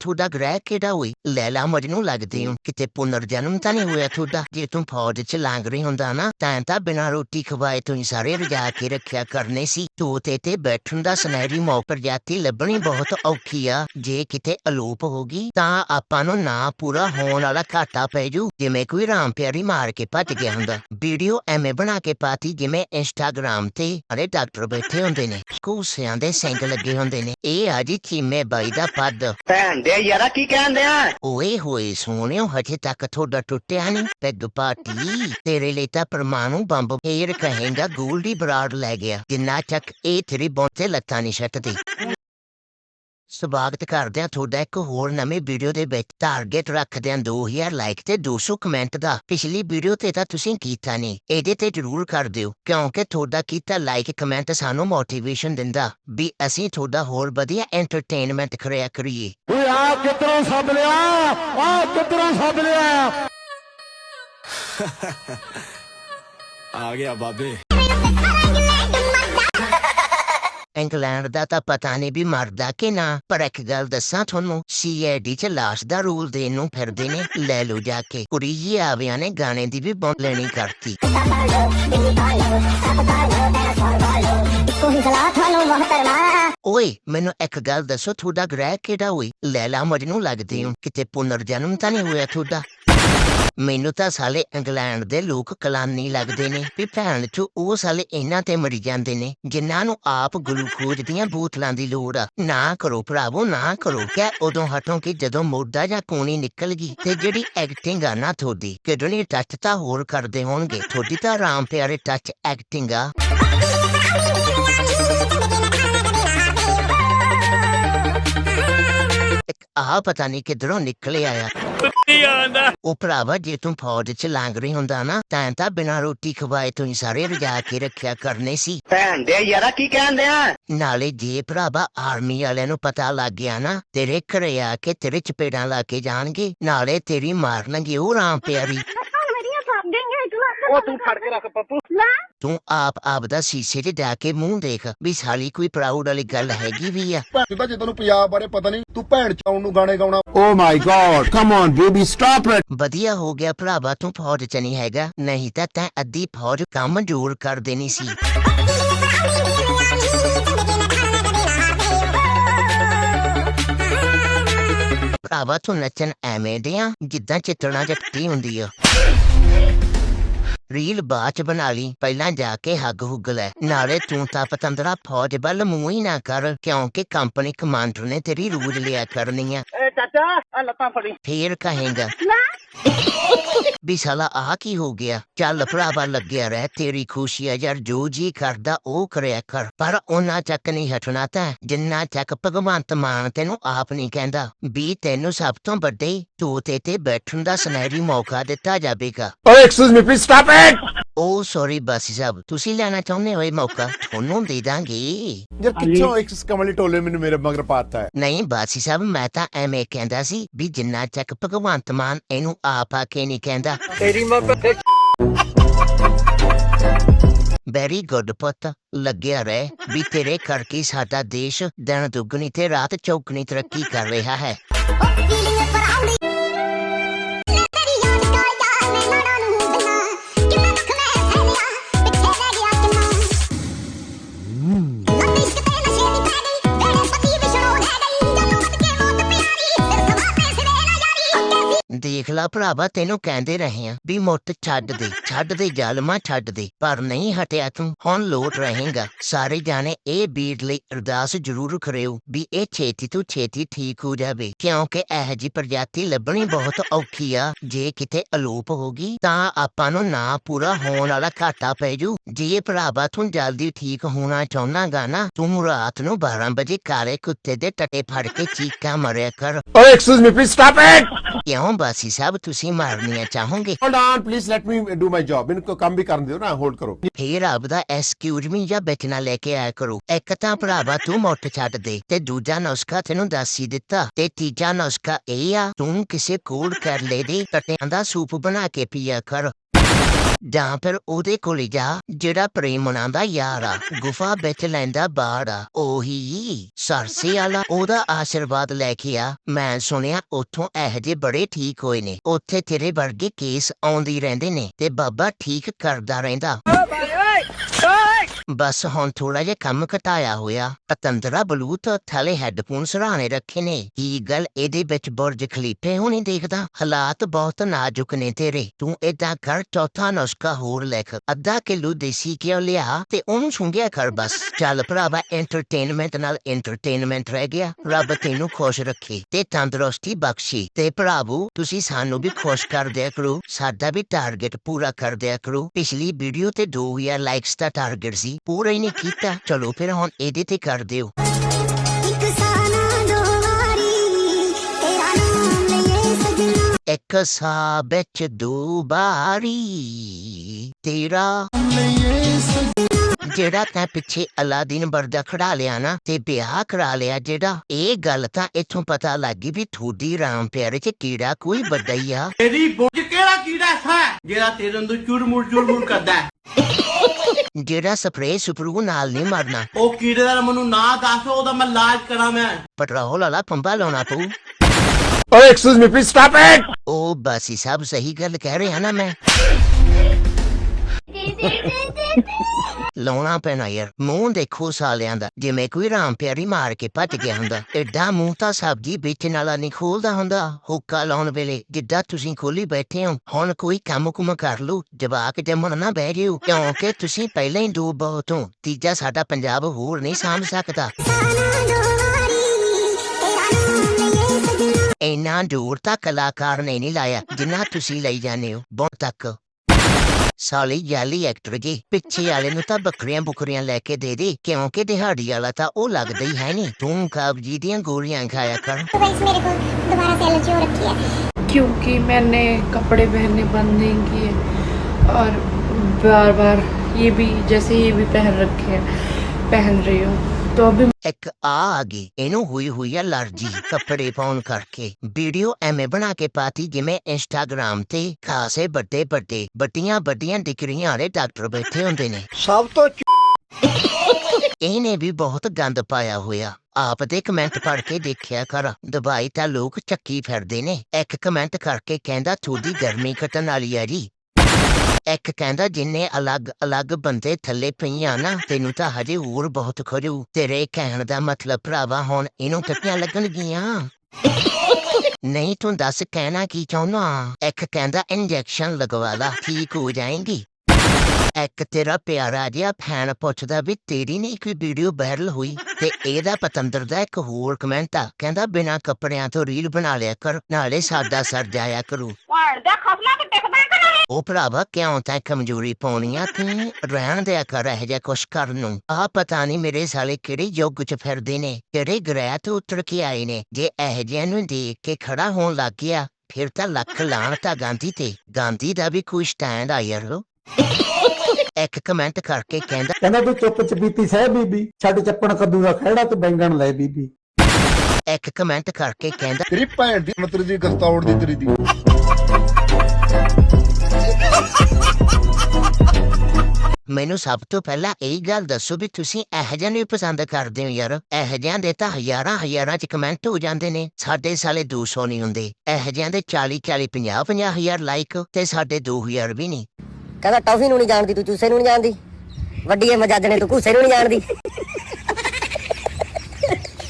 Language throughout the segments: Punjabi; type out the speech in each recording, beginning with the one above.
ਤੁਹਾਡਾ ਗ੍ਰਹਿ ਕਿਹੜਾ ਹੋਈ ਲੈਲਾ ਮਜਨੂੰ ਲੱਗਦੇ ਹੋ ਕਿਤੇ ਪੁਨਰ ਜਨਮ ਤਾਂ ਨਹੀਂ ਹੋਇਆ ਤੁਹਾਡਾ? ਜੇ ਤੂੰ ਫੌਜ ਚ ਲੰਘ ਰਹੀ ਹੁੰਦਾ ਨਾ, ਤਾਂ ਤਾਂ ਬਿਨਾਂ ਰੋਟੀ ਖਵਾਏ ਤੂੰ ਸਾਰੇ ਰਜਾ ਕੇ ਰੱਖਿਆ ਕਰਨੇ ਸੀ। ਤੋਤੇ ਤੇ ਬੈਠਣ ਦਾ ਸੁਨਹਿਰੀ ਮੌਕਾ ਪ੍ਰਜਾਤੀ ਲੱਭਣੀ ਬਹੁਤ ਔਖੀ ਆ। ਜੇ ਕਿਤੇ ਅਲੋਪ ਹੋ ਗਈ, ਤਾਂ ਆਪਾਂ ਨੂੰ ਨਾ ਪੂਰਾ ਹੋਣ ਵਾਲਾ ਘਾਟਾ ਪੈ ਜੂ। ਜਿਵੇਂ ਕੋਈ ਰਾਮ ਪਿਆਰੀ ਮਾਰ ਕੇ ਭੱਜ ਗਿਆ ਹੁੰਦਾ। ਵੀਡੀਓ ਐਵੇਂ ਬਣਾ ਕੇ ਪਾਤੀ ਜਿਵੇਂ ਇੰਸਟਾਗ੍ਰਾਮ ਤੇ ਅਰੇ ਡਾਕਟਰ ਬੈਠੇ ਹੁੰਦੇ ਨੇ। ਕੂਸਿਆਂ ਦੇ ਸਿੰਗ ਲੱਗੇ ਹੁੰਦੇ ਨੇ। ਇਹ ਆ ਜੀ ਚੀਮੇ ਬਾਈ ਦਾ ਪੱਦ। ਭੈਣ ਦੇ ਯਾਰਾ ਕੀ ਕਹਿਣ ਡਿਆ ਓਏ ਹੋਏ, ਸੋਹਣਿਓ, ਹਜੇ ਤੱਕ ਤੁਹਾਡਾ ਟੁੱਟਿਆ ਨਹੀਂ ਪੈਗ ਪਾਟੀ ਤੇਰੇ ਲਈ ਤਾਂ ਪਰਮਾਣੂ ਬੰਬ ਫੇਰ ਕਹੇਗਾ, ਗੋਲਡੀ ਬਰਾੜ ਲੈ ਗਿਆ। ਜਿੰਨਾ ਚੱਕ ਇਹ ਤੇਰੀ ਬੌਂਤੇ ਲੱਤਾਂ ਨਹੀਂ ਛੱਟਦੀ ਸਵਾਗਤ ਕਰਦੇ ਹਾਂ ਤੁਹਾਡਾ ਇੱਕ ਹੋਰ ਨਵੀਂ ਵੀਡੀਓ ਦੇ ਵਿੱਚ। ਟਾਰਗੇਟ ਰੱਖਦੇ ਹਾਂ 2000 ਲਾਈਕ ਤੇ 200 ਕਮੈਂਟ ਦਾ। ਪਿਛਲੀ ਵੀਡੀਓ ਤੇ ਤਾਂ ਤੁਸੀਂ ਕੀਤਾ ਨਹੀਂ ਇਹਦੇ ਤੇ ਜ਼ਰੂਰ ਕਰ ਦਿਓ ਕਿਉਂਕਿ ਤੁਹਾਡਾ ਕੀਤਾ ਲਾਈਕ ਕਮੈਂਟ ਸਾਨੂੰ ਮੋਟੀਵੇਸ਼ਨ ਦਿੰਦਾ ਵੀ ਅਸੀਂ ਤੁਹਾਡਾ ਹੋਰ ਵਧੀਆ ਐਂਟਰਟੇਨਮੈਂਟ ਕਰਿਆ ਕਰੀਏ। ਓਏ ਆ ਕਿੱਧਰੋਂ ਸੱਦ ਲਿਆ? ਆ ਕਿੱਧਰੋਂ ਸੱਦ ਲਿਆ? ਆ ਗਿਆ ਬਾਬੇ। ਇੰਗਲੈਂਡ ਦਾ ਤਾਂ ਪਤਾ ਨਹੀਂ ਵੀ ਮਰਦਾ ਕਿ ਨਾ, ਪਰ ਇੱਕ ਗੱਲ ਦੱਸਾਂ ਤੁਹਾਨੂੰ ਸੀਆਈਡੀ ਚ ਲਾਸ਼ ਦਾ ਰੂਲ ਦੇਣ ਨੂੰ ਫਿਰਦੇ ਨੇ, ਲੈ ਲਓ ਜਾ ਕੇ। ਕੁੜੀ ਜੀ ਆਵਿਆਂ ਨੇ ਗਾਣੇ ਦੀ ਵੀ ਬੌਂ ਲੈਣੀ ਕਰਤੀ। ਓਏ, ਮੈਨੂੰ ਇੱਕ ਗੱਲ ਦੱਸੋ, ਤੁਹਾਡਾ ਗ੍ਰਹਿ ਕਿਹੜਾ ਹੋਈ ਲੈਲਾ ਮਜਨੂੰ ਲੱਗਦੇ ਹੋ। ਕਿਤੇ ਪੁਨਰ ਜਨਮ ਤਾਂ ਨਹੀਂ ਹੋਇਆ ਤੁਹਾਡਾ? ਮੈਨੂੰ ਤਾਂ ਸਾਲੇ ਇੰਗਲੈਂਡ ਦੇ ਲੋਕ ਕਲਾਨੀ ਲੱਗਦੇ ਨੇ। ਵੀ ਭੈਣ ਚ, ਉਹ ਸਾਲੇ ਇਹਨਾਂ ਤੇ ਮਰੀ ਜਾਂਦੇ ਨੇ, ਜਿਨ੍ਹਾਂ ਨੂੰ ਆਪ ਗਲੂਕੋਜ਼ ਦੀਆਂ ਬੋਤਲਾਂ ਦੀ ਲੋੜ ਆ। ਨਾ ਕਰੋ ਭਰਾਵੋ, ਨਾ ਕਰੋ। ਕਿ ਉਦੋਂ ਹਟੋ ਕਿ ਜਦੋਂ ਮੋਢਾ ਜਾਂ ਕੋਣੀ ਨਿਕਲ ਗਈ ਤੇ ਜਿਹੜੀ ਐਕਟਿੰਗ ਆ ਨਾ ਤੁਹਾਡੀ, ਕਿਡਨੀ ਟੱਚ ਤਾਂ ਹੋਰ ਕਰਦੇ ਹੋਣਗੇ। ਤੁਹਾਡੀ ਤਾਂ ਆਰਾਮ ਪਿਆਰੇ ਟੱਚ ਐਕਟਿੰਗ ਆ। ਇੱਕ ਆਹ ਪਤਾ ਨਹੀਂ ਕਿਧਰੋਂ ਨਿਕਲੇ ਆਇਆ। ਉਹ ਭਰਾਵਾ ਜੇ ਤੂੰ ਫੌਜ ਚ ਲੰਘ ਰਹੀ ਹੁੰਦਾ ਨਾ ਤਾਂ ਤਾਂ ਬਿਨਾਂ ਰੋਟੀ ਖਵਾਏ ਤੂੰ ਸਾਰੇ ਰਜਾ ਕੇ ਰੱਖਿਆ ਕਰਨੇ ਸੀ। ਭੈਣ ਦੇ ਯਾਰਾ ਕੀ ਕਹਿੰਦੇ ਆ ਨਾਲੇ ਜੇ ਭਰਾਵਾ ਆਰਮੀ ਵਾਲਿਆਂ ਨੂੰ ਪਤਾ ਲੱਗ ਗਿਆ ਨਾ ਤੇਰੇ ਘਰੇ ਆ ਕੇ ਤੇਰੇ ਚਪੇੜਾਂ ਲਾ ਕੇ ਜਾਣਗੇ ਨਾਲੇ ਤੇਰੀ ਮਾਰਨਗੇ ਉਹ ਰਾਮ ਪਿਆਰੀ। ਉਹ ਤੂੰ ਫੜ ਕੇ ਰੱਖ ਪੱਪੂ। ਤੂੰ ਆਪ ਆਪ ਦਾ ਸੀਸੇ 'ਚ ਜਾ ਕੇ ਮੂੰਹ ਦੇਖ ਵੀ ਸਾਲੀ ਕੋਈ ਪ੍ਰਾਊਡ ਵਾਲੀ ਗੱਲ ਹੈਗੀ ਵੀ ਆ। ਤੂੰ ਤਾਂ ਜੇ ਤੈਨੂੰ ਪੰਜਾਬ ਬਾਰੇ ਪਤਾ ਨਹੀਂ ਤੂੰ ਭੈਣ ਚਾਉਣ ਨੂੰ ਗਾਣੇ ਗਾਉਣਾ। ਓ my god come on baby stop it ਵਧੀਆ ਹੋ ਗਿਆ ਭਰਾਵਾ ਤੂੰ ਫੌਜ 'ਚ ਨਹੀਂ ਹੈਗਾ ਨਹੀਂ ਤਾਂ ਤੈਂ ਅੱਧੀ ਫੌਜ ਕੰਮ ਜੋਰ ਕਰ ਦੇਣੀ ਸੀ। ਭਰਾਵਾ ਤੂੰ ਨੱਚਣ ਐਵੇਂ ਦਿਆਂ ਜਿੱਦਾਂ ਚਿੱਤਣਾ ਜੱਟੀ ਹੁੰਦੀ ਆ। ਰੀਲ ਬਾਅਦ ਚ ਬਣਾ ਲਈ ਪਹਿਲਾਂ ਜਾ ਕੇ ਹੱਗ ਹੁੱਗ ਲੈ। ਨਾਲੇ ਤੂੰ ਤਾਂ ਪਤੰਦਰਾ ਫੌਜ ਵੱਲ ਮੂੰਹ ਹੀ ਨਾ ਕਰ ਕਿਉਂਕਿ ਕੰਪਨੀ ਕਮਾਂਡਰ ਨੇ ਤੇਰੀ ਰੂਜ ਲਿਆ ਕਰਨੀ ਆ। ਏ ਚਾਚਾ ਆ ਲੱਤਾਂ ਫੜੀ। ਫੇਰ ਕਹੇਗਾ ਵੀ ਸਾਲਾ ਆਹ ਕੀ ਹੋ ਗਿਆ? ਚੱਲ ਭਰਾਵਾ ਲੱਗਿਆ ਰਹਿ, ਤੇਰੀ ਖੁਸ਼ੀ ਆ ਯਾਰ ਜੋ ਜੀ ਕਰਦਾ ਉਹ ਕਰਿਆ ਕਰ। ਪਰ ਉਹਨਾਂ ਚੱਕ ਨਹੀਂ ਹਟਣਾ ਤਾਂ, ਜਿੰਨਾ ਚੱਕ ਭਗਵੰਤ ਮਾਨ ਤੈਨੂੰ ਆਪ ਨਹੀਂ ਕਹਿੰਦਾ, ਵੀ ਤੈਨੂੰ ਸਭ ਤੋਂ ਵੱਡੇ ਤੋਤੇ ਤੇ ਬੈਠਣ ਦਾ ਸੁਨਹਿਰੀ ਮੌਕਾ ਦਿੱਤਾ ਜਾਵੇਗਾ। ਓਏ excuse me please stop it oh sorry Bassi ਸਾਹਿਬ ਤੁਸੀਂ ਲੈਣਾ ਚਾਹੁੰਦੇ ਹੋ ਇਹ ਮੌਕਾ? ਤੁਹਾਨੂੰ ਦੇ ਦਾਂਗੇ। ਯਾਰ ਕਿੱਥੋਂ ਇੱਕ ਕਮਲੀ ਟੋਲੇ ਮੈਨੂੰ ਮੇਰੇ ਮਗਰ ਪਾਤਾ ਹੈ? ਨਹੀਂ ਬਾਸੀ ਸਾਹਿਬ ਮੈਂ ਤਾਂ ਐਵੇਂ ਕਹਿੰਦਾ ਸੀ ਵੀ ਜਿੰਨਾ ਚੱਕ ਭਗਵੰਤ ਮਾਨ ਇਹਨੂੰ ਆਪ ਆ ਕੇ ਨਹੀਂ ਕਹਿੰਦਾ। ਤੇਰੀ ਮਾਂ ਤੇ ਵੈਰੀ ਗੁੱਡ ਪੁੱਤ। ਲੱਗਿਆ ਰਹਿ ਵੀ ਤੇਰੇ ਕਰਕੇ ਸਾਡਾ ਦੇਸ਼ ਦਿਨ ਦੁੱਗਣੀ ਤੇ ਰਾਤ ਚੌਗਣੀ ਤਰੱਕੀ ਕਰ ਰਿਹਾ ਹੈ। ਅੱਗੇ ਵੀ ਦੇਖ ਲਾ ਭਰਾਵਾ ਤੈਨੂੰ ਕਹਿੰਦੇ ਰਹੇ ਆ ਵੀ ਮੁੱਤ ਛੱਡ ਦੇ ਛੱਡ ਦੇ ਜ਼ਾਲਮਾ ਛੱਡ ਦੇ ਪਰ ਨਹੀਂ ਹਟਿਆ ਤੂੰ ਹੁਣ ਲੋਟ ਰਹੇਗਾ। ਸਾਰੇ ਜਾਣੇ ਇਹ ਬੀੜ ਲਈ ਅਰਦਾਸ ਜ਼ਰੂਰ ਕਰਿਓ ਵੀ ਇਹ ਛੇਤੀ ਤੋਂ ਛੇਤੀ ਠੀਕ ਹੋ ਜਾਵੇ ਕਿਉਂਕਿ ਇਹ ਜੀ ਪ੍ਰਜਾਤੀ ਲੱਭਣੀ ਬਹੁਤ ਔਖੀ ਆ। ਜੇ ਕਿਤੇ ਅਲੋਪ ਹੋ ਗਈ ਤਾਂ ਆਪਾਂ ਨੂੰ ਨਾ ਪੂਰਾ ਹੋਣ ਵਾਲਾ ਘਾਟਾ ਪੈ ਜੂ। ਜੇ ਭਰਾਵਾ ਤੂੰ ਜਲਦੀ ਠੀਕ ਹੋਣਾ ਚਾਹੁੰਦਾਗਾ ਨਾ ਤੂੰ ਰਾਤ ਨੂੰ 12 ਵਜੇ ਕਾਲੇ ਕੁੱਤੇ ਦੇ ਟੱਟੇ ਫੜ ਕੇ ਚੀਕਾਂ ਮਰਿਆ ਕਰ। ਓਏ excuse me please stop it ਕਿਉਂ ਬਾਸੀ? ਸਾਹਿਬ ਤੁਸੀਂ ਮਾਰਨੀਆਂ ਚਾਹੋਗੇ? Hold on please let me do my job ਮੈਨੂੰ ਕੰਮ ਵੀ ਕਰਨ ਦਿਓ ਨਾ ਹੋਲਡ ਕਰੋ। ਫੇਰ ਆਪਦਾ ਐਕਸਕਿਊਜ਼ ਮੀ ਜਾਂ ਬਚਨਾ ਲੈ ਕੇ ਆਇਆ ਕਰੋ। ਇੱਕ ਤਾਂ ਭਰਾਵਾ ਤੂੰ ਮੁੱਠ ਛੱਡ ਦੇ ਤੇ ਦੂਜਾ ਨੁਸਖਾ ਤੈਨੂੰ ਦੱਸ ਹੀ ਦਿੱਤਾ ਤੇ ਤੀਜਾ ਨੁਸਖਾ ਇਹ ਆ ਤੂੰ ਕਿਸੇ ਕੋਲ ਕਰ ਲੈ ਦੇ ਟਟਿਆਂ ਦਾ ਸੂਪ ਬਣਾ ਕੇ ਪੀਆ ਕਰ। ਜਾਂ ਫਿਰ ਉਹਦੇ ਕੋਲ ਜਾ, ਜਿਹੜਾ ਪ੍ਰੇਮ ਮਨਾਉਂਦਾ ਯਾਰ ਆ, ਗੁਫਾ ਵਿੱਚ ਲੈਂਦਾ ਬਾੜ ਆ, ਉਹੀ ਸਰਸੇ ਵਾਲਾ ਉਹਦਾ ਆਸ਼ੀਰਵਾਦ ਲੈ ਕੇ ਆ। ਮੈਂ ਸੁਣਿਆ ਉੱਥੋਂ ਇਹ ਜੇ ਬੜੇ ਠੀਕ ਹੋਏ ਨੇ। ਉੱਥੇ ਤੇਰੇ ਵਰਗੇ ਕੇਸ ਆਉਂਦੀ ਰਹਿੰਦੇ ਨੇ ਤੇ ਬਾਬਾ ਠੀਕ ਕਰਦਾ ਰਹਿੰਦਾ। ਬਸ ਹੁਣ ਥੋੜਾ ਜਿਹਾ ਕੰਮ ਘਟਾਇਆ ਹੋਇਆ। ਪਤੰਦਰਾ ਬਲੂਤ ਥਲੇ ਹੈੱਡਫੋਨ ਸਰਾਣੇ ਰੱਖੇ ਨੇ। ਕੀ ਗੱਲ ਇਹਦੇ ਵਿੱਚ ਬੁਰਜ ਖਲੀਫੇ ਹੋਣੀ ਦੇਖਦਾ? ਹਾਲਾਤ ਬਹੁਤ ਨਾਜ਼ੁਕ ਨੇ ਤੇਰੇ। ਤੂੰ ਏਦਾਂ ਕਰ, ਚੌਥਾ ਨੁਸਖਾ ਹੋਰ ਲਿਖ। ਅੱਧਾ ਕਿਲੋ ਦੇਸੀ ਘਿਓ ਲਿਆ ਤੇ ਉਹਨੂੰ ਸੁੰਘਿਆ ਕਰ ਬਸ। ਚੱਲ ਭਰਾਵਾ ਐਂਟਰਟੇਨਮੈਂਟ ਨਾਲ ਐਂਟਰਟੇਨਮੈਂਟ ਰਹਿ ਗਿਆ। ਰੱਬ ਤੈਨੂੰ ਖੁਸ਼ ਰੱਖੇ ਤੇ ਤੰਦਰੁਸਤੀ ਬਖਸ਼ੀ। ਤੇ ਭਰਾਵੋ, ਤੁਸੀਂ ਸਾਨੂੰ ਵੀ ਖੁਸ਼ ਕਰ ਦਿਆ ਕਰੋ। ਸਾਡਾ ਵੀ ਟਾਰਗੇਟ ਪੂਰਾ ਕਰ ਦਿਆ ਕਰੋ। ਪਿਛਲੀ ਵੀਡੀਓ ਤੇ 2000 ਲਾਈਕਸ ਦਾ ਟਾਰਗੇਟ ਸੀ। ਪੂਰਾ ਹੀ ਨਹੀਂ ਕੀਤਾ। ਚਲੋ ਫਿਰ ਹੁਣ ਇਹਦੇ ਤੇ ਕਰ ਦਿਓ। ਇੱਕ ਸਾਨਾ ਇੱਕ ਸਾਹ ਵਿੱਚ ਦੋ ਬਾਰੀ ਤੇਰਾ ਜਿਹੜਾ ਤੈਂ ਪਿੱਛੇ ਅਲਾਦੀਨ ਵਰਦਾ ਖੜਾ ਲਿਆ ਨਾ ਤੇ ਵਿਆਹ ਕਰਾ ਲਿਆ ਜਿਹੜਾ ਇਹ ਗੱਲ ਤਾਂ ਇੱਥੋਂ ਪਤਾ ਲੱਗੀ ਵੀ ਥੋੜੀ ਰਾਮ ਪਿਆਰੇ ਚ ਕੀੜਾ ਕੋਈ ਵੱਡਾ ਹੀ ਆ। ਤੇਰੀ ਬੁੱਝ ਕਿਹੜਾ ਕੀੜਾ ਹੈ? ਜਿਹੜਾ ਤੇਰੇ ਅੰਦਰ ਚੁਰਮੁਰ ਚੁਰਮੁਰ ਕਰਦਾ ਹੈ? ਜਿਹੜਾ ਸਪਰੇਅ ਸੁਪਰੂ ਨਾਲ ਨਹੀਂ ਮਰਨਾ। ਉਹ ਕੀੜੇ ਦਾ ਮੈਨੂੰ ਨਾਂ ਦੱਸ ਉਹਦਾ ਮੈਂ ਇਲਾਜ ਕਰਾਂ ਮੈਂ। ਪੈਟਰੋਲ ਵਾਲਾ ਪੰਬਾ ਲਾਉਣਾ ਪਊ। Oh, excuse me, please stop it! ਉਹ ਬਾਸੀ ਸਾਹਿਬ ਸਹੀ ਗੱਲ ਕਹਿ ਰਿਹਾ ਨਾ ਮੈਂ। ਲਾਉਣਾ ਪੈਣਾ ਯਾਰ ਮੂੰਹ ਦੇਖੋ ਸਾਲਿਆਂ ਦਾ ਜਿਵੇਂ ਕੋਈ ਰਾਮ ਪਿਆਰੀ ਮਾਰ ਕੇ ਭੱਜ ਗਿਆ ਹੁੰਦਾ ਐਡਾ ਮੂੰਹ ਤਾਂ ਸਬਜੀ ਵੇਚਣ ਵਾਲਾ ਨਹੀਂ ਖੋਲਦਾ ਹੁੰਦਾ ਹੁੱਕਾ ਲਾਉਣ ਵੇਲੇ ਜਿੱਦਾਂ ਤੁਸੀਂ ਖੋਲੀ ਬੈਠੇ ਹੋ ਹੁਣ ਕੋਈ ਕੰਮ ਕੁਮ ਕਰ ਲਓ ਜਵਾਕ ਜੰਮਣ ਨਾ ਬਹਿ ਜਿਓ ਕਿਉਂਕਿ ਤੁਸੀਂ ਪਹਿਲਾਂ ਹੀ ਡੂਬ ਬਹੁਤ ਹੋ ਤੀਜਾ ਸਾਡਾ ਪੰਜਾਬ ਹੋਰ ਨਹੀਂ ਸਾਂਭ ਸਕਦਾ ਇੰਨਾ ਦੂਰ ਤਾਂ ਕਲਾਕਾਰ ਨੇ ਨਹੀਂ ਲਾਇਆ ਜਿੰਨਾ ਤੁਸੀਂ ਲਈ ਜਾਂਦੇ ਹੋ ਬਹੁਤ ਤੱਕ ਸਾਲੀ ਜਾਲੀ ਐਕਟਰ ਜੀ ਪਿੱਛੇ ਵਾਲੇ ਨੂੰ ਤਾਂ ਬੱਕਰੀਆਂ ਬੁਕਰੀਆਂ ਲੈ ਕੇ ਦੇ ਦੇ ਕਿਉਂਕਿ ਦਿਹਾੜੀ ਵਾਲਾ ਤਾਂ ਉਹ ਲੱਗਦਾ ਹੀ ਹੈ ਨਹੀਂ ਤੂੰ ਕਬਜੀ ਦੀਆਂ ਗੋਲੀਆਂ ਖਾਇਆ ਕਰ तो गाइस मेरे को दोबारा से एलर्जी हो रखी है क्योंकि मैंने कपड़े पहनने बंद नहीं किए और बार बार ये भी जैसे ये भी पहन रखे हैं पहन रही हूँ ਤੋਂ ਇੱਕ ਆ ਆ ਗਈ। ਇਹਨੂੰ ਹੋਈ ਹੋਈ ਅਲਰਜੀ। ਕੱਪੜੇ ਪਾਉਣ ਕਰਕੇ। ਵੀਡੀਓ ਐਵੇਂ ਬਣਾ ਕੇ ਪਾਤੀ ਜਿਵੇਂ ਇੰਸਟਾਗ੍ਰam ਤੇ ਖਾਸੇ ਵੱਡੇ ਵੱਡੇ ਬੱਟੀਆਂ ਬੱਟੀਆਂ ਡਿਕਰੀਆਂ ਵਾਲੇ ਡਾਕਟਰ ਬੈਠੇ ਹੁੰਦੇ ਨੇ। ਸਭ ਤੋਂ ਇਹਨੇ ਵੀ ਬਹੁਤ ਗੰਦ ਪਾਇਆ ਹੋਇਆ। ਆਪ ਦੇ ਕਮੈਂਟ ਪੜ੍ਹ ਕੇ ਦੇਖਿਆ ਕਰ। ਦਵਾਈ ਤਾਂ ਲੋਕ ਚੱਕੀ ਫਿਰਦੇ ਨੇ। ਇੱਕ ਕਮੈਂਟ ਕਰਕੇ ਕਹਿੰਦਾ ਥੋੜੀ ਗਰਮੀ ਘਟਣ ਵਾਲੀ ਆ ਜੀ। ਇੱਕ ਕਹਿੰਦਾ, ਜਿੰਨੇ ਅਲੱਗ-ਅਲੱਗ ਬੰਦੇ ਥੱਲੇ ਪਈਆਂ ਨਾ, ਤੈਨੂੰ ਤਾਂ ਹਜੇ ਹੋਰ ਬਹੁਤ ਖਰੂ ਤੇਰੇ ਕਹਿਣ ਦਾ ਮਤਲਬ ਭਰਾਵਾ, ਹੁਣ ਇਹਨੂੰ ਟੱਟੀਆਂ ਲੱਗਣਗੀਆਂ। ਨਹੀਂ, ਤੂੰ ਦੱਸ ਕਹਿਣਾ ਕੀ ਚਾਹੁੰਦਾ? ਇੱਕ ਕਹਿੰਦਾ, ਇੰਜੈਕਸ਼ਨ ਲਗਵਾ ਲਾ, ਠੀਕ ਹੋ ਜਾਏਗੀ। ਇੱਕ ਤੇਰਾ ਪਿਆਰਾ ਜਿਹਾ ਫੈਨ ਪੁੱਛਦਾ ਵੀ, ਤੇਰੀ ਨਹੀਂ ਕੋਈ ਵੀਡੀਓ ਵਾਇਰਲ ਹੋਈ? ਤੇ ਇਹਦਾ ਪਤੰਦਰ ਦਾ ਇੱਕ ਹੋਰ ਕਮੈਂਟ ਆ, ਕਹਿੰਦਾ, ਬਿਨਾ ਕੱਪੜਿਆਂ ਤੋਂ ਰੀਲ ਬਣਾ ਲਿਆ ਕਰ, ਨਾਲੇ ਸਾਦਾ ਸਰ ਜਾਇਆ ਕਰੂ। ਉਹ ਭਰਾਵਾ ਕਿਉਂ ਤੈਂ ਕਮਜ਼ੋਰੀ ਪਾਉਣੀ ਆ ਤੂੰ ਰਹਿਣ ਦਿਆ ਕਰ ਇਹ ਜਿਹਾ ਕੁਛ ਕਰਨ ਨੂੰ। ਆ ਪਤਾ ਨਹੀਂ ਮੇਰੇ ਸਾਲੇ ਕਿਹੜੇ ਯੁੱਗ ਚ ਫਿਰਦੇ ਨੇ ਕਿਹੜੇ ਗ੍ਰਹਿ ਤੋਂ ਉਤਰ ਕੇ ਆਏ ਨੇ। ਜੇ ਇਹ ਜਿਹਾ ਨੂੰ ਦੇਖ ਕੇ ਖੜਾ ਹੋਣ ਲੱਗ ਗਿਆ ਫਿਰ ਤਾਂ ਲੱਖ ਲਾਣ ਤਾਂ ਗਾਂਧੀ ਤੇ। ਗਾਂਧੀ ਦਾ ਵੀ ਕੋਈ ਸਟੈਂਡ ਆ ਯਾਰ। ਇੱਕ ਕਮੈਂਟ ਕਰਕੇ ਕਹਿੰਦਾ ਕਹਿੰਦਾ ਤੂੰ ਚੁੱਪ ਚਪੀਤੀ ਸਹਿ ਬੀਬੀ ਛੱਡ ਚੱਪਣ ਕੱਦੂ ਦਾ ਖਹਿੜਾ ਤੇ ਬੈਂਗਣ ਲੈ ਬੀਬੀ। ਇੱਕ ਕਮੈਂਟ ਕਰਕੇ ਕਹਿੰਦਾ ਤੇਰੀ ਭੈਣ ਦੀ ਮਤਰ ਦੀ ਗਸਤੌੜ ਦੀ ਤੇਰੀ ਦੀ ਮੈਨੂੰ ਸਭ ਤੋਂ ਪਹਿਲਾਂ ਇਹ ਗੱਲ ਦੱਸੋ ਵੀ ਤੁਸੀਂ ਇਹੋ ਜਿਹਾ ਨੂੰ ਪਸੰਦ ਕਰਦੇ ਹੋ ਯਾਰ। ਇਹੋ ਜਿਹਾਂ ਦੇ ਤਾਂ ਹਜ਼ਾਰਾਂ ਹਜ਼ਾਰਾਂ ਚ ਕਮੈਂਟ ਹੋ ਜਾਂਦੇ ਨੇ। ਸਾਡੇ ਸਾਲੇ 200 ਨਹੀਂ ਹੁੰਦੇ। ਇਹੋ ਜਿਹਾਂ ਦੇ 40 40 50 50 ਹਜ਼ਾਰ ਲਾਈਕ ਤੇ ਸਾਡੇ 2000 ਵੀ ਨਹੀਂ। ਕਹਿੰਦਾ ਟੌਫੀ ਨੂੰ ਨਹੀਂ ਜਾਣਦੀ ਤੂੰ ਚੂਸੇ ਨੂੰ ਨਹੀਂ ਜਾਣਦੀ। ਵੱਡੀ ਐ ਮਜੱਜ ਨੇ ਤੂੰ ਘੂਸੇ ਨੂੰ ਨਹੀਂ ਜਾਣਦੀ।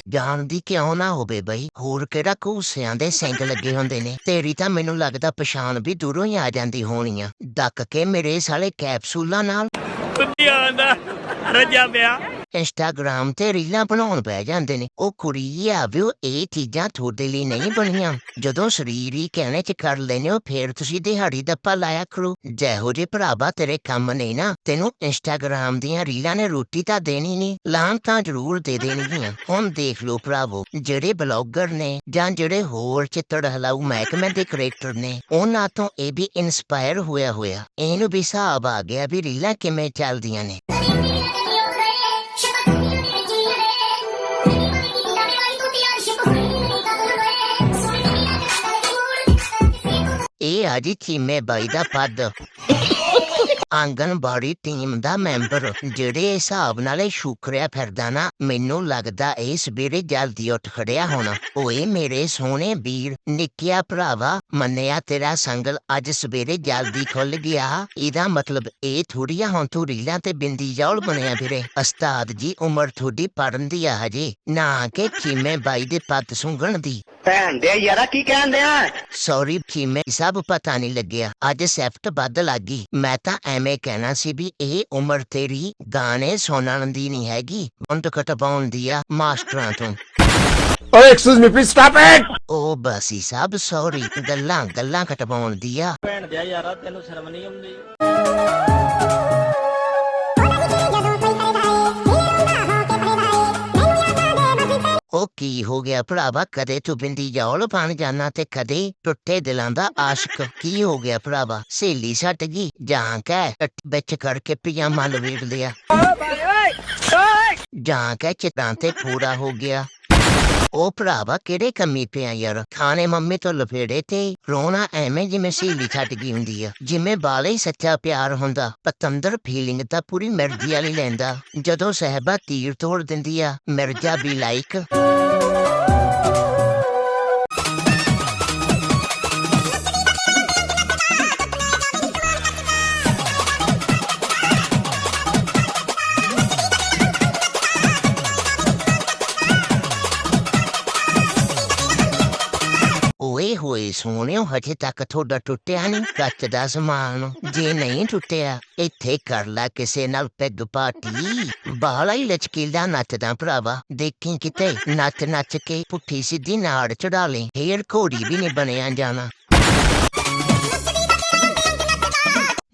ਜਾਣਦੀ ਕਿਉਂ ਨਾ ਹੋਵੇ ਬਈ? ਹੋਰ ਕਿਹੜਾ ਘੂਸਿਆਂ ਦੇ ਸਿੰਗ ਲੱਗੇ ਹੁੰਦੇ ਨੇ? ਤੇਰੀ ਤਾਂ ਮੈਨੂੰ ਲੱਗਦਾ ਪਛਾਣ ਵੀ ਦੂਰੋਂ ਹੀ ਆ ਜਾਂਦੀ ਹੋਣੀ ਆ। ਡੱਕ ਕੇ ਮੇਰੇ ਸਾਲੇ ਕੈਪਸੂਲਾਂ ਨਾਲ। ਸੁਣਨੀ ਆਉਂਦਾ ਰੱਜਾ ਪਿਆ। ਇੰਸਟਾਗ੍ਰਾਮ ਤੇ ਰੀਲਾਂ ਬਣਾਉਣ ਬਹਿ ਜਾਂਦੇ ਨੇ। ਉਹ ਕੁੜੀ ਆ ਇਹ ਚੀਜ਼ਾਂ ਤੁਹਾਡੇ ਲਈ ਨਹੀਂ ਬਣੀਆਂ। ਜਦੋਂ ਸਰੀਰ ਹੀ ਕਹਿਣੇ ਚ ਕਰ ਲੈਨੇ ਹੋ, ਫੇਰ ਤੁਸੀਂ ਦਿਹਾੜੀ ਦੱਪਾ ਲਾਇਆ ਕਰੋ। ਜਿਹੋ ਜੇ ਭਰਾਵਾ ਤੇਰੇ ਕੰਮ ਨੇ ਨਾ, ਤੈਨੂੰ ਇੰਸਟਾਗ੍ਰਾਮ ਦੀਆਂ ਰੀਲਾਂ ਨੇ ਰੋਟੀ ਤਾਂ ਦੇਣੀ ਨਹੀਂ ਲਾਂ ਤਾਂ ਜ਼ਰੂਰ ਦੇ ਦੇਣਗੀਆਂ। ਹੁਣ ਦੇਖ ਲਓ ਭਰਾਵੋ, ਜਿਹੜੇ ਬਲੌਗਰ ਨੇ ਜਾਂ ਜਿਹੜੇ ਹੋਰ ਚਿੱਤੜ ਹਲਾਊ ਮਹਿਕਮੇ ਦੇ ਕ੍ਰੀਏਟਰ ਨੇ, ਉਹਨਾਂ ਤੋਂ ਇਹ ਵੀ ਇਨਸਪਾਇਰ ਹੋਇਆ ਹੋਇਆ। ਇਹਨੂੰ ਵੀ ਹਿਸਾਬ ਆ ਗਿਆ ਵੀ ਰੀਲਾਂ ਕਿਵੇਂ ਚੱਲਦੀਆਂ ਨੇ। ਇਹ ਆ ਚੀਮੇ ਬਾਈ ਦਾ ਪੱਦ। ਆਂਗਨਬਾੜੀ ਟੀਮ ਦਾ ਮੈਂਬਰ, ਜਿਹੜੇ ਹਿਸਾਬ ਨਾਲ ਇਹ ਸ਼ੁਕਰਿਆ ਫਿਰਦਾ ਨਾ, ਮੈਨੂੰ ਲੱਗਦਾ ਇਹ ਸਵੇਰੇ ਜਲਦੀ ਉੱਠ ਖੜਿਆ ਹੋਣਾ। ਓਏ ਮੇਰੇ ਸੋਹਣੇ ਵੀਰ, ਨਿੱਕਿਆ ਭਰਾਵਾ, ਮੰਨਿਆ ਤੇਰਾ ਸੰਗਲ ਅੱਜ ਸਵੇਰੇ ਜਲਦੀ ਖੁੱਲ ਗਿਆ। ਇਹਦਾ ਮਤਲਬ ਇਹ ਥੋੜੀ ਆ ਹੁਣ ਤੂੰ ਰੀਲਾਂ ਤੇ ਬਿੰਦੀ ਜੌਲ ਬਣਿਆ ਫਿਰੇ। ਉਸਤਾਦ ਜੀ ਉਮਰ ਥੋੜੀ ਪੜਨ ਦੀ ਆ ਹਜੇ, ਨਾ ਕਿ ਖੀਮੇ ਬਾਈ ਦੇ ਪੱਤ ਸੁੰਘਣ ਦੀ। ਭੈਣ ਦੇ ਯਾਰਾ ਕੀ ਕਹਿੰਦੇ ਆ ਸੌਰੀ ਖੀਮੇ ਸਭ ਪਤਾ ਨਹੀਂ ਲੱਗਿਆ। ਅੱਜ ਸੈਫਟ ਵੱਧ ਲੱਗੀ ਮੈਂ ਤਾਂ ਐਵੇਂ ਕਹਿਣਾ ਸੀ ਵੀ ਇਹ ਉਮਰ ਤੇਰੀ ਗਾਣੇ ਸੁਣਨ ਦੀ ਨਹੀਂ ਹੈਗੀ। ਬੰਦ ਕਟਵਾਉਣ ਦੀ ਆ ਮਾਸਟਰਾਂ ਤੋਂ। Oh, excuse me, please stop it! ਉਹ ਬਸੀ ਸਭ ਸੌਰੀ ਗੱਲਾਂ ਗੱਲਾਂ ਕਟਵਾਉਣ ਦੀ ਆ। ਭੈਣ ਦੇ ਯਾਰਾ ਤੈਨੂੰ ਸ਼ਰਮ ਨਹੀਂ ਆਉਂਦੀ? ਉਹ ਕੀ ਹੋ ਗਿਆ ਭਰਾਵਾ, ਕਦੇ ਤੂੰ ਬਿੰਦੀ ਜੌਲ ਬਣ ਜਾਣਾ ਤੇ ਕਦੇ ਟੁੱਟੇ ਦਿਲਾਂ ਦਾ ਆਸ਼ਕ। ਕੀ ਹੋ ਗਿਆ ਭਰਾਵਾ, ਸਹੇਲੀ ਸੱਟ ਗਈ, ਜਾਂ ਕਹਿ ਵਿੱਚ ਕਰਕੇ ਪਜਾਮਾ ਲਵੇਟ ਲਿਆ। ਜਾਂ ਕਹਿ ਚਿੱਤਾਂ ਤੇ ਪੂਰਾ ਹੋ ਗਿਆ। ਉਹ ਭਰਾਵਾ, ਕਿਹੜੇ ਕੰਮੀ ਪਿਆ ਯਾਰ, ਖਾਣੇ ਮੰਮੀ ਤੋਂ ਲਫੇੜੇ ਤੇ ਰੋਣਾ ਐਵੇਂ ਜਿਵੇਂ ਸਹੇਲੀ ਛੱਡ ਗਈ ਹੁੰਦੀ ਆ। ਜਿਵੇਂ ਬਾਲੇ ਸੱਚਾ ਪਿਆਰ ਹੁੰਦਾ, ਪਤੰਦਰ ਫੀਲਿੰਗ ਤਾਂ ਪੂਰੀ ਮਰਜ਼ੀ ਵਾਲੀ ਲੈਂਦਾ। ਜਦੋਂ ਸਹਿਬਾ ਤੀਰ ਤੋੜ ਦਿੰਦੀ ਆ, ਮਿਰਜਾ ਵੀ ਲਾਈਕ ਹਜੇ ਤੱਕ ਤੁਹਾਡਾ ਟੁੱਟਿਆ ਨਹੀਂ, ਕੱਚ ਦਾ ਸਮਾਨ। ਜੇ ਨਹੀਂ ਟੁੱਟਿਆ, ਇੱਥੇ ਕਰ ਲੈ ਕਿਸੇ ਨਾਲ ਪੈਗ ਪਾਟੀ ਬਾਲਾ ਹੀ ਲਚਕੀਲਾ ਨੱਚਦਾ ਭਰਾਵਾ। ਦੇਖੀ ਕਿਤੇ ਨੱਚ ਨੱਚ ਕੇ ਪੁੱਠੀ ਸਿੱਧੀ ਨਾੜ ਚੜਾ ਲੈ। ਹੇਰ ਘੋੜੀ ਵੀ ਨਹੀਂ ਬਣਿਆ ਜਾਣਾ।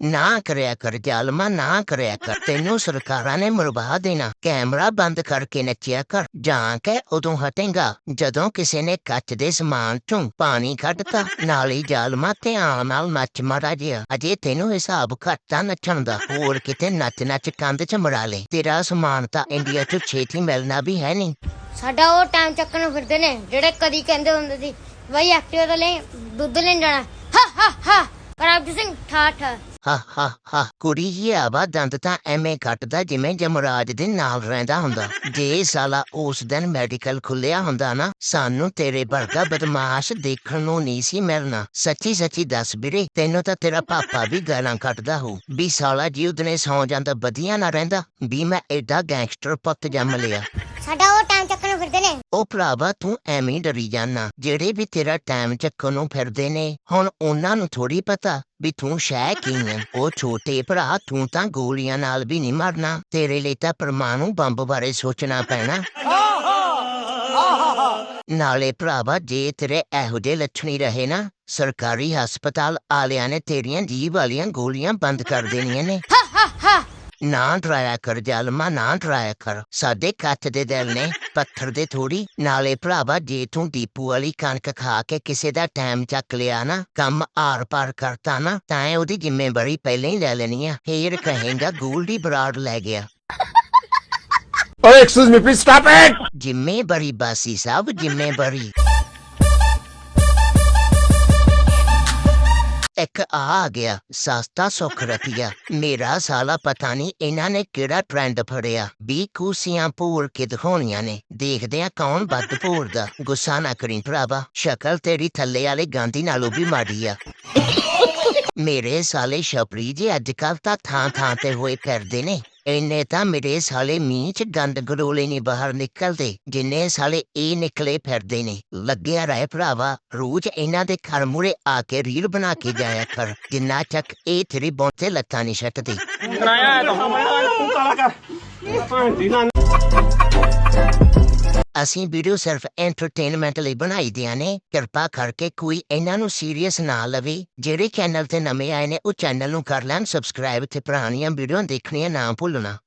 ਨਾ ਕਰਿਆ ਕਰ, ਜਾਲਮਾ ਨਾ ਕਰਿਆ ਕਰ, ਤੈਨੂੰ ਸਰਕਾਰਾਂ ਨੇ ਮਰਵਾ ਦੇਣਾ। ਕੈਮਰਾ ਬੰਦ ਕਰਕੇ ਨੱਚਿਆ ਕਰ, ਜਾਂ ਕਿ ਉਦੋਂ ਹਟੇਗਾ, ਜਦੋਂ ਕਿਸੇ ਨੇ ਕੱਚ ਦੇ ਸਮਾਨ ਚੋਂ ਪਾਣੀ ਕੱਢਤਾ, ਨਾਲੇ ਜਾਲਮਾ ਧਿਆਨ ਨਾਲ ਨੱਚ ਮਰਾ ਜਿਆ ਅਜੇ ਤੈਨੂੰ ਹਿਸਾਬ ਘੱਟਾ ਨੱਚਣ ਦਾ, ਹੋਰ ਕਿਤੇ ਨੱਚ ਨੱਚ ਕੰਧ ਚ ਮਰਾ ਲੈ। ਤੇਰਾ ਸਮਾਨ ਤਾਂ ਇੰਡੀਆ ਚ ਛੇਤੀ ਮਿਲਣਾ ਵੀ ਹੈ ਨਹੀਂ। ਸਾਡਾ ਉਹ ਟਾਈਮ ਚੱਕਣ ਨੂੰ ਫਿਰਦੇ ਨੇ, ਜਿਹੜੇ ਕਦੀ ਕਹਿੰਦੇ ਹੁੰਦੇ ਸੀ, ਬਈ ਐਕਟਿਵਾ ਦਾ ਲੈ, ਦੁੱਧ ਲੈਣ ਜਾਣਾ, ਹਾ ਹਾ ਹਾ। ਕਰਮਜੀਤ ਸਿੰਘ ਠਾਠ ਹਾ ਹਾ ਹਾ। ਕੁੜੀ ਜੀ, ਆਵਾ ਦੰਦ ਤਾਂ ਐਵੇਂ ਕੱਟਦਾ ਜਿਵੇਂ ਜਮਰਾਜ ਦੇ ਨਾਲ ਰਹਿੰਦਾ ਹੁੰਦਾ। ਜੇ ਸਾਲਾ ਉਸ ਦਿਨ ਮੈਡੀਕਲ ਖੁੱਲਿਆ ਹੁੰਦਾ ਨਾ, ਸਾਨੂੰ ਤੇਰੇ ਵਰਗਾ ਬਦਮਾਸ਼ ਦੇਖਣ ਨੂੰ ਨਹੀਂ ਸੀ ਮਿਲਣਾ। ਸੱਚੀ ਸੱਚੀ ਦੱਸ ਵੀਰੇ, ਤੈਨੂੰ ਤਾਂ ਤੇਰਾ ਪਾਪਾ ਵੀ ਗਾਲਾਂ ਕੱਢਦਾ ਹੋ ਵੀ ਸਾਲਾ ਜੀ ਉਹਦਨੇ ਸੌਂ ਜਾਂਦਾ, ਵਧੀਆ ਨਾ ਰਹਿੰਦਾ। ਵੀ ਮੈਂ ਐਡਾ ਗੈਂਗਸਟਰ ਪੁੱਤ ਜੰਮ ਲਿਆ। ਸਾਡਾ ਉਹ ਟਾਈਮ ਚੱਕਣ ਨੂੰ ਫਿਰਦੇ ਨੇ। ਉਹ ਭਰਾਵਾ ਤੂੰ ਐਵੇਂ ਡਰੀ ਜਾਨਾ ਜਿਹੜੇ ਵੀ ਤੇਰਾ ਟਾਈਮ ਚੱਕਣ ਨੂੰ ਫਿਰਦੇ ਨੇ ਹੁਣ ਉਹਨਾਂ ਨੂੰ ਥੋੜੀ ਪਤਾ ਵੀ ਤੂੰ ਸ਼ੈ ਕੀ ਹੈ ਉਹ ਛੋਟੇ ਭਰਾ ਤੂੰ ਤਾਂ ਗੋਲੀਆਂ ਨਾਲ ਵੀ ਨਹੀਂ ਮਰਨਾ ਤੇਰੇ ਲਈ ਤਾਂ ਪਰਮਾਣੂ ਬੰਬ ਬਾਰੇ ਸੋਚਣਾ ਪੈਣਾ। ਨਾਲੇ ਭਰਾਵਾ ਜੇ ਤੇਰੇ ਇਹੋ ਜਿਹੇ ਲੱਛਣੀ ਰਹੇ ਨਾ ਸਰਕਾਰੀ ਹਸਪਤਾਲ ਆਲਿਆਂ ਨੇ ਤੇਰੀਆਂ ਜੀਭ ਵਾਲੀਆਂ ਗੋਲੀਆਂ ਬੰਦ ਕਰ ਦੇਣੀਆਂ ਨੇ। ਨਾ ਡਰਾਇਆ ਕਰ ਜਾਲਮਾ ਨਾ ਡਰਾਇਆ ਕਰ। ਸਾਡੇ ਕੱਚ ਦੇ ਦਿਲ ਨੇ ਪੱਥਰ ਦੇ ਥੋੜੀ ਨਾਲੇ ਭਰਾਵਾ ਜੇ ਤੂੰ ਦੀਪੂ ਵਾਲੀ ਕਣਕ ਖਾ ਕੇ ਕਿਸੇ ਦਾ ਟਾਈਮ ਚੱਕ ਲਿਆ ਨਾ ਕੰਮ ਆਰ ਪਾਰ ਕਰਤਾ ਨਾ ਤਾਂ ਇਹ ਉਹਦੀ ਜ਼ਿੰਮੇਵਾਰੀ ਪਹਿਲਾਂ ਹੀ ਲੈ ਲੈਣੀ ਆ। ਫੇਰ ਕਹੇਗਾ ਗੋਲਡੀ ਬਰਾੜ ਲੈ ਗਿਆ। Oh, excuse me, please stop it! ਜ਼ਿੰਮੇਵਾਰੀ ਬਾਸੀ ਸਾਹਿਬ ਜ਼ਿੰਮੇਵਾਰੀ। ਇੱਕ ਆ ਗਿਆ। ਸਸਤਾ ਸੁੱਖ ਰਤੀਆ ਮੇਰਾ ਸਾਲਾ ਪਤਾ ਨਹੀਂ ਇਹਨਾਂ ਨੇ ਕਿਹੜਾ ਟ੍ਰੈਂਡ ਫੜਿਆ। ਵੀ ਕੁਸੀਆਂ ਪੂਰ ਕੇ ਦਿਖਾਉਣੀਆਂ ਨੇ। ਦੇਖਦੇ ਆ ਕੌਣ ਵੱਧ ਪੂਰਦਾ ਗੁੱਸਾ ਨਾ ਕਰੀ ਭਰਾਵਾ। ਸ਼ਕਲ ਤੇਰੀ ਥੱਲੇ ਵਾਲੇ ਗਾਂਧੀ ਨਾਲੋਂ ਵੀ ਮਾੜੀ ਆ। ਮੇਰੇ ਸਾਲੇ ਛਪਰੀ ਜੀ, ਅੱਜ ਕੱਲ ਤਾਂ ਥਾਂ ਥਾਂ ਤੇ ਹੋਏ ਫਿਰਦੇ ਨੇ। ਇੰਨੇ ਤਾਂ ਮੇਰੇ ਸਾਲੇ ਮੀਂਹ ਚ ਗੰਦ ਗਰੋਲੇ ਨਹੀਂ ਬਾਹਰ ਨਿਕਲਦੇ ਜਿੰਨੇ ਸਾਲੇ ਇਹ ਨਿਕਲੇ ਫਿਰਦੇ ਨੇ ਲੱਗਿਆ ਰਹੇ ਭਰਾਵਾ ਰੋਜ਼ ਇਹਨਾਂ ਦੇ ਘਰ ਮੂਰੇ ਆ ਕੇ ਰੀਲ ਬਣਾ ਕੇ ਜਾਇਆ ਕਰ ਜਿੰਨਾ ਚੱਕ ਇਹ ਤੇਰੀ ਬੌਂਤੇ ਲੱਤਾਂ ਨਹੀਂ ਛੱਟਦੀ ਅਸੀਂ ਵੀਡੀਓ ਸਿਰਫ ਐਂਟਰਟੇਨਮੈਂਟ ਲਈ ਬਣਾਈ ਦੀਆਂ ਨੇ। ਕਿਰਪਾ ਕਰਕੇ ਕੋਈ ਇਹਨਾਂ ਨੂੰ ਸੀਰੀਅਸ ਨਾ ਲਵੇ। ਜਿਹੜੇ ਚੈਨਲ ਤੇ ਨਵੇਂ ਆਏ ਨੇ, ਉਹ ਚੈਨਲ ਨੂੰ ਕਰ ਲੈਣ ਸਬਸਕ੍ਰਾਈਬ ਤੇ ਪੁਰਾਣੀਆਂ ਵੀਡੀਓ ਦੇਖਣੀਆਂ ਨਾ ਭੁੱਲਣਾ।